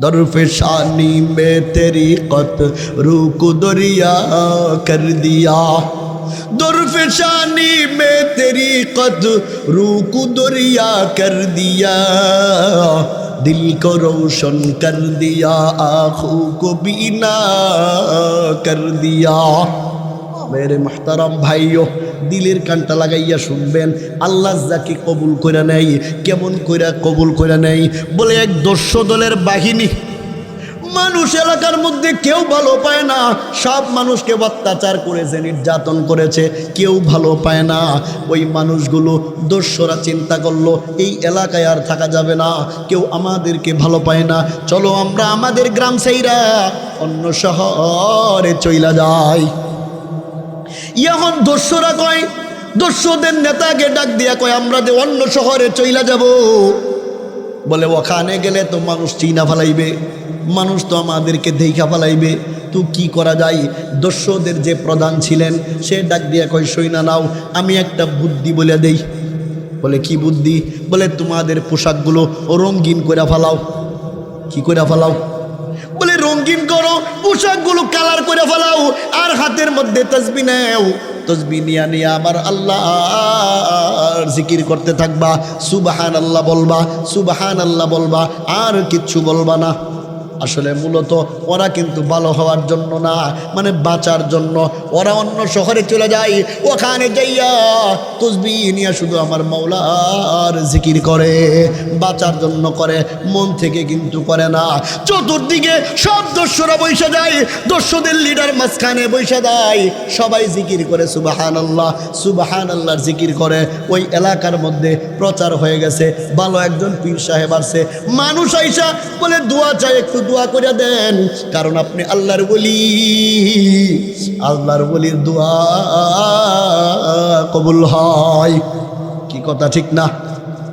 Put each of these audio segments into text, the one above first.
दरफशानी में तेरी कत रूक दरिया कर दिया। दरफशानी में तेरी कत रूक दरिया कर दिया। दिल को रोशन कर दिया, आँखों को बीना कर दिया। মেরে মাহতারাম ভাইও দিলের কানটা লাগাইয়া শুনবেন, আল্লাহ যাকে কবুল করে নেই কেমন কইরা কবুল করে নেই বলে এক দস্য দলের বাহিনী, মানুষ এলাকার মধ্যে কেউ ভালো পায় না, সব মানুষকে অত্যাচার করেছে, নির্যাতন করেছে, কেউ ভালো পায় না, ওই মানুষগুলো দস্যরা চিন্তা করল, এই এলাকায় আর থাকা যাবে না, কেউ আমাদেরকে ভালো পায় না, চলো আমরা আমাদের গ্রাম সেইরা অন্য শহরে চইলা যাই। এখন দস্যরা কয়, দস্যদের নেতাকে ডাক দিয়া কয়, আমরা যে অন্য শহরে চইলা যাব। বলে, ওখানে গেলে তো মানুষ চিনা ফেলাইবে, মানুষ তো আমাদেরকে দেখা ফেলাইবে। তো কি করা যায়? দস্যদের যে প্রধান ছিলেন, সে ডাক দিয়া কয় সইনা নাও, আমি একটা বুদ্ধি বলে দেই। বলে, কি বুদ্ধি? বলে, তোমাদের পোশাকগুলো রঙিন করে ফেলাও। কি করে ফেলাও? রঙিন করো, পোশাকগুলো কালার করে ফেলাও, আর হাতের মধ্যে তসবি নেও। তসবি নিয়া নিয়ে আমার আল্লাহ জিকির করতে থাকবা। সুবাহান আল্লাহ বলবা সুবাহান আল্লাহ বলবা, আর কিচ্ছু বলবা না। আসলে মূলত ওরা কিন্তু ভালো হওয়ার জন্য না মানে বাঁচার জন্য। ওরা অন্য শহরে চলে যায়, ওখানে যাইয়া তসবি নিয়ে শুধু আমার মৌলার জিকির করে, বাঁচার জন্য করে, মন থেকে কিন্তু করে না। চতুর্দিকে সব দস্যুরা বৈশা যায়, দস্যুদের লিডার মাঝখানে বৈশা দেয় সবাই জিকির করে সুবাহান আল্লাহ সুবাহান আল্লাহর জিকির করে। ওই এলাকার মধ্যে প্রচার হয়ে গেছে, ভালো একজন পীর সাহেব আসছে। মানুষ আইসা বলে, দোয়া চাই একটু দোয়া করে দেন, কারণ আপনি আল্লাহর বলি আল্লাহর বলির দোয়া কবুল হয়। কি কথা ঠিক না?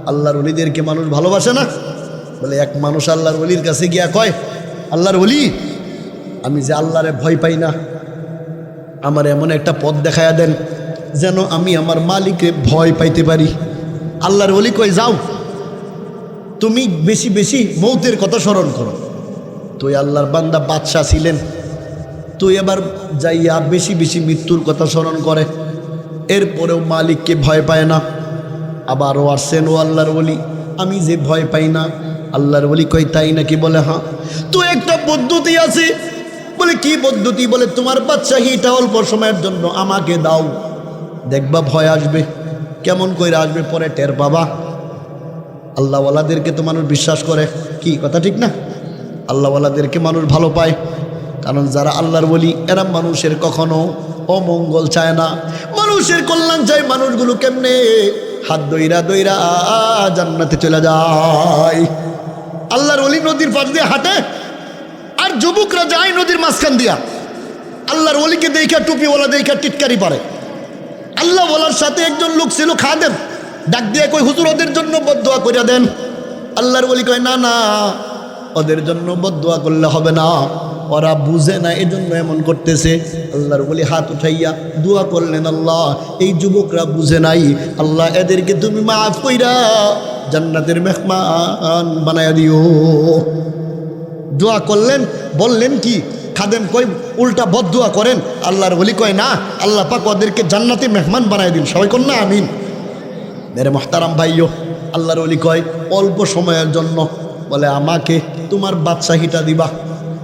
আল্লাহর অলিদেরকে মানুষ ভালোবাসে না? বলে এক মানুষ আল্লাহর অলির কাছে গিয়া কয়, আল্লাহর অলি আমি যে আল্লাহরে ভয় পাই না, আমার এমন একটা পথ দেখায়া দেন, যেন আমি আমার মালিককে ভয় পাইতে পারি। আল্লাহর অলি কয়, যাও, তুমি বেশি বেশি মৌতের কথা স্মরণ করো। তুই আল্লাহর বান্দা, বাদশাহ ছিলেন। তুই এবার যাইয়া বেশি বেশি মৃত্যুর কথা স্মরণ করে। এরপরেও মালিককে ভয় পায় না। আবারও আসছেন, ও আল্লাহর বলি আমি যে ভয় পাই না, আল্লাহর বলি কই তাই নাকি বলে হ্যাঁ তো একটা পদ্ধতি আছে। বলে, কি পদ্ধতি? বলে, তোমার বাচ্চাহিটা অল্প সময়ের জন্য আমাকে দাও। দেখবা, ভয় আসবে। কেমন করে আসবে? পরে টের বাবা আল্লাহওয়ালাদেরকে তো মানুষ বিশ্বাস করে। কি, কথা ঠিক না? আল্লাহওয়ালাদেরকে মানুষ ভালো পায়। কারণ যারা আল্লাহর বলি এরা মানুষের কখনো অমঙ্গল চায় না। মানুষের কল্যাণ চায় মানুষগুলো কেমনে? হাত দইরা দইরা জান্নাতে চলে যায়। আল্লাহর অলি নদীর পাশ দিয়ে হাঁটে, আর যুবকরা যায় নদীর মাঝখান দিয়া। আল্লাহর অলিকে দেখা টুপিওয়ালা দেখা টিটকারি পারে। আল্লাহ বলার সাথে একজন লোক ছিল খাদেম। ডাক দিয়ে কই হুজুর, ওদের জন্য বদোয়া করিয়া দেন। আল্লাহর বলি কয়, না না ওদের জন্য বদোয়া করলে হবে না। ওরা বুঝে না, এজন্য এমন করতেছে। আল্লাহর বলি, হাত উঠাইয়া দোয়া করলেন আল্লাহ। এই যুবকরা বুঝে নাই। আল্লাহ এদেরকে তুমি মাফ কইরা জান্নাতের মেহমান বানায়া দিও। দোয়া করলেন, বললেন কি, খাদেম কই উল্টা বদুয়া করেন। আল্লাহর বলি কয়, না, আল্লাহ পাক ওদেরকে জান্নাতে মেহমান বানায় দিন। সবাই কন না আমিন। মেরে মহতারাম ভাইও আল্লাহর অলি কয়, অল্প সময়ের জন্য। বলে, আমাকে তোমার বাদশাহিটা দিবা।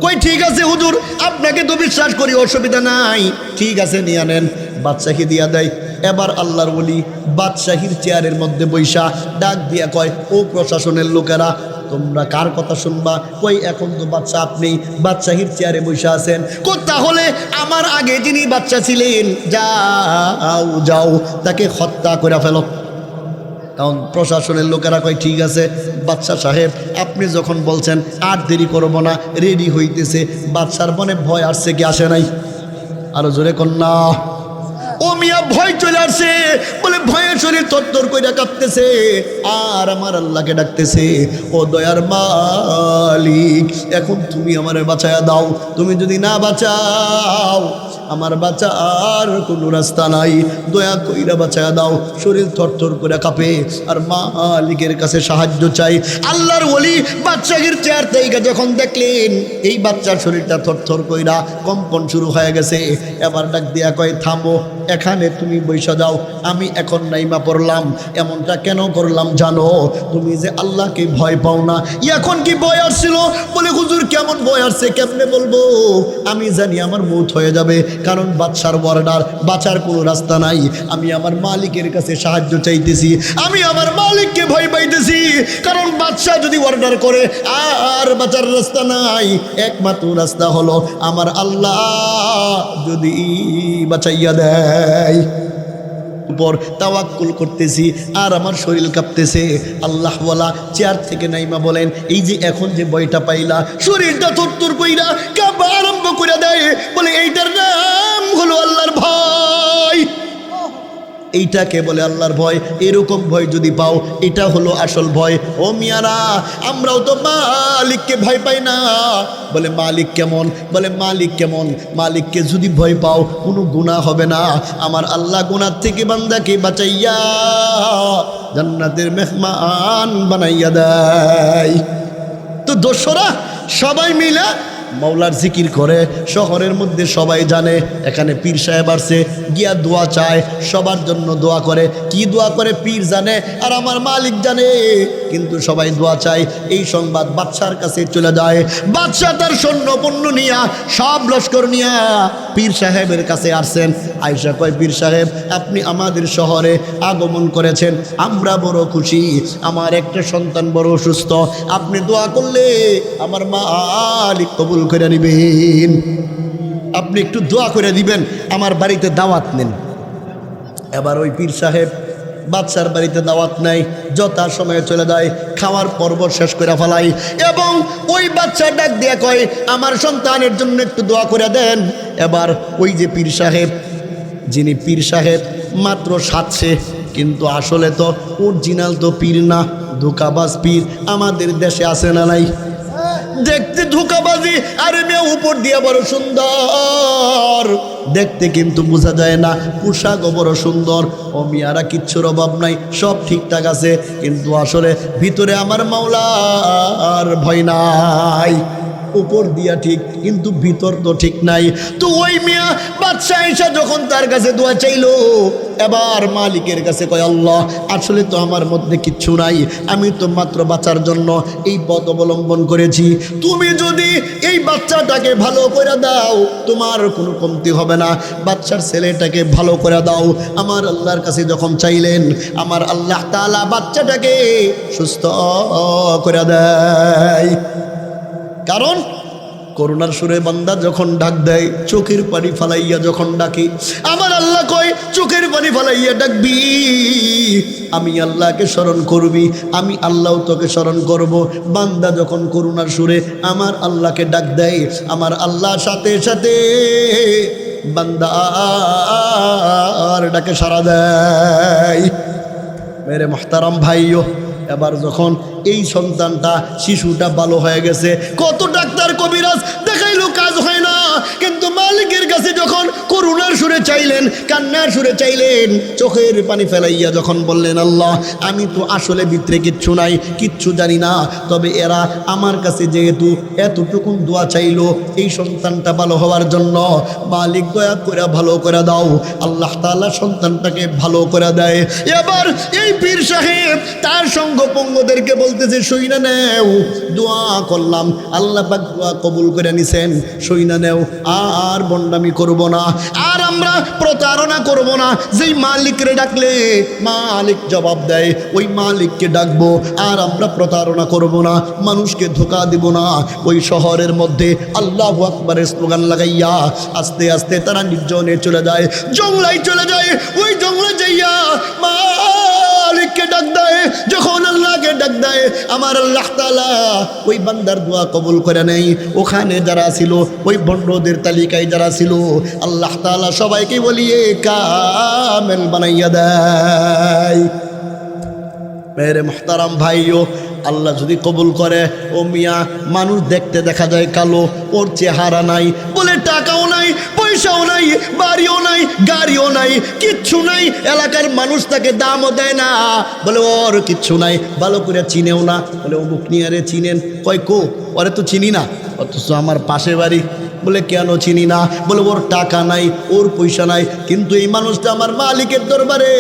কই, ঠিক আছে, হুজুর, আপনাকে তো বিশ্বাস করি, অসুবিধা নাই। ঠিক আছে, নিয়ে নেন, বাদশাহি দিয়া দেয়। এবার আল্লাহর বলি বাদশাহীর চেয়ারের মধ্যে বৈশা ডাক দিয়া কয়, ও প্রশাসনের লোকেরা, তোমরা কার কথা শুনবা? কই, এখন তো বাচ্চা আপনি বাদশাহীর চেয়ারে বসে আছেন। কো তাহলে আমার আগে যিনি বাচ্চা ছিলেন, যাও যাও, তাকে হত্যা করে ফেলো। তখন প্রশাসনের লোকেরা কয়, ঠিক আছে বাদশাহ সাহেব, আপনি যখন বলছেন, আর দেরি করব না, রেডি হইতেছে। বাদশার মনে ভয় আসছে কি আসে নাই? আরও জোরে কন্যা ও মিয়া, ভয় চলে আসছে। বলে ভয়ে শরীর তত্তর করে কাঁপতেছে আর আমার আল্লাহকে ডাকতেছে, ও দয়ার মালিক, এখন তুমি আমারে বাঁচায়া দাও। তুমি যদি না বাঁচাও আমার বাচ্চা আর কোনো রাস্তা নাই। দয়া কইরা বাঁচা দাও, শরীর থরথর করে কাঁপে। আর মালিকের কাছে সাহায্য চাই। আল্লাহর বলি বাচ্চাগির চেয়ার থেকে যখন দেখলেন, এই বাচ্চার শরীরটা থরথর কইরা কম্পন শুরু হয়ে গেছে। এবার ডাক দিয়া কয়, থামো। এখানে তুমি বৈশা যাও আমি এখন নাইমা পড়লাম। এমনটা কেন করলাম জানো? তুমি যে আল্লাহকে ভয় পাও না। এখন কি ভয় আসছিল? বলে হুজুর, কেমন ভয় আসছে কেমনে বলব? আমি জানি আমার মৌত হয়ে যাবে, কারণ বাচ্চার বর্ডার, বাঁচার কোনো রাস্তা নাই। আমি আমার মালিকের কাছে সাহায্য চাইতেছি। আমি আমার মালিককে ভয় পাইতেছি, কারণ বাচ্চা যদি অর্ডার করে, আর বাঁচার রাস্তা নাই। একমাত্র রাস্তা হলো আমার আল্লাহ যদি বাঁচাইয়া দেয়। উপর তাওয়াক্কুল করতেছি, আর আমার শরীর কাঁপতেছে। আল্লাহ বলা চেয়ার থেকে নাইমা বলেন, এই যে এখন যে বইটা পাইলা, শরীরটা থরথর কইরা কাঁপা আরম্ভ করে দেয়। বলে, এইটার নাম হলো আল্লাহর ভয় এইটাকে বলে আল্লাহর ভয়, এরকম ভয় যদি পাও, এটা হলো আসল ভয়। ও মিয়ারা, আমরাও তো মালিককে ভয় পাই না। বলে, মালিক কেমন? বলে, মালিক কেমন? মালিককে যদি ভয় পাও, কোনো গুণা হবে না। আমার আল্লাহ গুণার থেকে বান্দাকে বাঁচাইয়া জান্নাতের মেহমান বানাইয়া দেয়। তো দোসরা, সবাই মিলে মাওলার জিকির করে, শহরের মধ্যে সবাই জানে, এখানে পীর সাহেব আসছে গিয়া দোয়া চায়, সবার জন্য দোয়া করে। কি দোয়া করে? পীর জানে, আর আমার মালিক জানে। কিন্তু সবাই দোয়া চায়, এই সংবাদ বাদশার কাছে চলে যায়। বাদশাহ তার সৈন্য পণ্য নিয়া, সব লস্কর নিয়া পীর সাহেবের কাছে আসছেন। আয়সা কয়, পীর সাহেব, আপনি আমাদের শহরে আগমন করেছেন। আমরা বড় খুশি। আমার একটা সন্তান বড় অসুস্থ আপনি দোয়া করলে আমার মালিক কবুল করে নিবেন। আপনি একটু দোয়া করে দিবেন, আমার বাড়িতে দাওয়াত নেন। এবার ওই পীর সাহেব বাচ্চার বাড়িতে দাওয়াত নাই যথা সময়ে চলে যায়, খাওয়ার পর্ব শেষ করে ফেলাই এবং ওই বাচ্চা ডাক দিয়ে কয়, আমার সন্তানের জন্য একটু দোয়া করে দেন। এবার ওই যে পীর সাহেব, যিনি পীর সাহেব, মাত্র সাতছে কিন্তু আসলে তো অরিজিনাল তো পীর না, ধোকাবাজ পীর, আমাদের দেশে আছে না নাই? দেখতে ধোকাবাজি, আরে মেয়ে, উপর দিয়ে বড় সুন্দর। দেখতে কিন্তু বোঝা যায় না পোশাকও বড় সুন্দর। ও মিয়ারা কিচ্ছুর অভাব নাই, সব ঠিকঠাক আছে, কিন্তু আসলে ভিতরে আমার মাওলার ভয় নাই। উপর দিয়া ঠিক, কিন্তু ভিতর তো ঠিক নাই। তো ওই মিয়া বাদশাহ যখন তার কাছে দোয়া চাইলো, এবার মালিকের কাছে কয়, আল্লাহ, আসলে তো আমার মধ্যে কিচ্ছু নাই। আমি তো মাত্র বাঁচার জন্য এই পথ অবলম্বন করেছি। তুমি যদি এই বাচ্চাটাকে ভালো করে দাও, তোমার কোনো কমতি হবে না। বাচ্চার ছেলেটাকে ভালো করে দাও। আমার আল্লাহর কাছে যখন চাইলেন, আমার আল্লাহ তালা বাচ্চাটাকে সুস্থ করে দেয়। কারণ করোনার সুরে বান্দা যখন ডাক দেয়, চোখের পানি ফালাইয়া যখন ডাকি, আমার আল্লাহ কয়, চোখের পানি ফালাইয়া ডাকবি। আমি আল্লাহকে স্মরণ করবি, আমি আল্লাহ তোকে স্মরণ করব। বান্দা যখন করোনার সুরে আমার আল্লাহকে ডাক দেয়, আমার আল্লাহ সাথে সাথে বান্দা আর ডাকে সারা দেয়। মেরে মোহতারাম ভাইও এবার যখন এই সন্তানটা শিশুটা ভালো হয়ে গেছে কত ডাক্তার কবিরাজ দেখাইলো কাজ হয় না। কিন্তু মালিকের কাছে যখন করুণার সুরে চাইলেন, কান্নার সুরে চাইলেন, চোখের পানি ফেলাইয়া যখন বললেন, আল্লাহ, আমি তো আসলে ভিতরে কিচ্ছু নাই, কিচ্ছু জানি না। তবে এরা আমার কাছে যেহেতু এতটুকুন দোয়া চাইলো, এই সন্তানটা ভালো হওয়ার জন্য মালিক দয়া করে ভালো করে দাও। আল্লাহ তাআলা সন্তানটাকে ভালো করে দেয়। এবার এই পীর সাহেব তার সঙ্গ পঙ্গদেরকে বলতেছে সইনা নেও, দোয়া করলাম। আল্লাহ পাক দোয়া কবুল করে নিছেন সইনা নেও। আর বন্ডামি করব না, আর আমরা প্রতারণা করব না। যেই মালিকরে ডাকলে, মালিক জবাব দেয়, ওই মালিককে ডাকবো, আর আমরা প্রতারণা করব না, মানুষকে ধোকা দিব না। ওই শহরের মধ্যে আল্লাহ আকবরের স্লোগান লাগাইয়া আস্তে আস্তে তারা নির্জনে চলে যায় জংলায় চলে যায়। ওই জঙ্গলে যাইয়া মালিককে ডাক দেয়, যখন আল্লাহকে ডাক দেয়, আমার আল্লাহ তালা ওই বান্দার দোয়া কবুল করে নেই ওখানে যারা ছিল, ওই বন্ডদের তালিকায় যারা ছিল, আল্লাহ তালা সবাইকে বলিয়ে কামেল বানাইয়া দেয়। মেরে মোহতারাম ভাইও আল্লাহ যদি কবুল করে, ও মিয়া, মানুষ দেখতে দেখা যায় কালো, ওর চেহারা নাই, বলে টাকাও নাই, পয়সাও নাই, বাড়িও নাই, গাড়িও নাই, কিচ্ছু নাই, এলাকার মানুষ তাকে দামও দেয় না। বলে, ওর কিচ্ছু নাই, ভালো করে চিনেও না। বলে, অমুক নিয়ে আরে চিনেন। কয়, কো? ওরে তো চিনি না। অথচ আমার পাশে বাড়ি বলে, কেন চিনি না? বলে, ওর টাকা নাই, ওর পয়সা নাই, কিন্তু এই মানুষটা আমার মালিকের দরবারে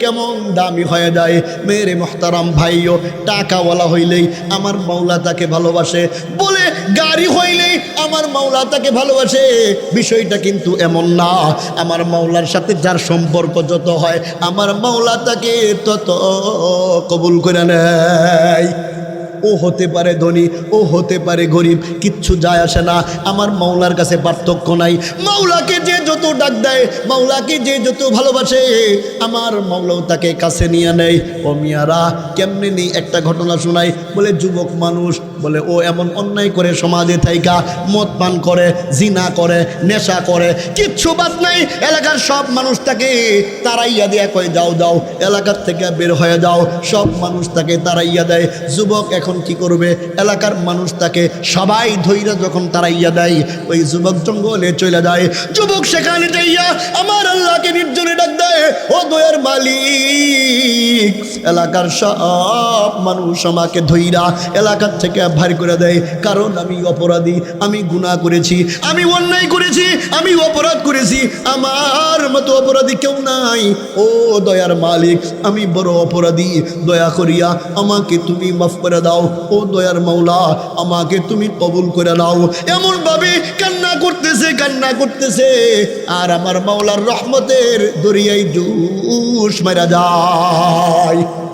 কেমন দামি হয়ে যায়। মেরে মোহতারাম ভাইও, টাকাওয়ালা হইলেই আমার মাওলা তাকে ভালোবাসে। বলে, গাড়ি হইলেই আমার মাওলা তাকে ভালোবাসে। বিষয়টা কিন্তু এমন না। আমার মাওলার সাথে যার সম্পর্ক যত হয়, আমার মাওলা তাকে তত কবুল করে নেয়। ও হতে পারে ধনী, ও হতে পারে গরিব, কিচ্ছু যায় আসে না। আমার মাওলার কাছে পার্থক্য নাই। মাওলাকে যে যত ডাক দেয়, মাওলাকে যে যত ভালোবাসে, আমার মাওলাও তাকে কাছে নিয়ে নেয়। ও মিয়ারা, কেমনে নেই একটা ঘটনা শোনাই? বলে, যুবক মানুষ, বলে, ও এমন অন্যায় করে সমাজে থাইকা, মদ পান করে, জিনা করে, নেশা করে, কিচ্ছু বাদ নাই। এলাকার সব মানুষ তাকে তারাইয়া দেয়া কয়, যাও যাও, এলাকার থেকে বের হয়ে যাও। সব মানুষ তাকে তারাইয়া দেয়। যুবক এখন কি করবে? এলাকার মানুষ তাকে সবাই ধৈর্য যখন তারাইয়া দেয়, ওই যুবক জঙ্গলে চলে যায়। যুবক সেখানে যাইয়া আমার আল্লাহকে নির্জনে ডাক দেয়, ও দয়ার মালিক, এলাকার সব মানুষ আমাকে ধৈরা এলাকার থেকে ভার করে দেয়। কারণ আমি অপরাধী, আমি গুনাহ করেছি, আমি অন্যায় করেছি, আমি অপরাধ করেছি। আমার মতো অপরাধী কেউ নাই। ও দয়ার মালিক, আমি বড় অপরাধী। দয়া করিয়া আমাকে তুমি মাফ করে দাও। ও দয়ার মাওলা, আমাকে তুমি কবুল করে নাও। এমন ভাবে কান্না করতেছে কান্না করতেছে, আর আমার মাওলার রহমতের দরিয়ায় জুস মেরা যায়।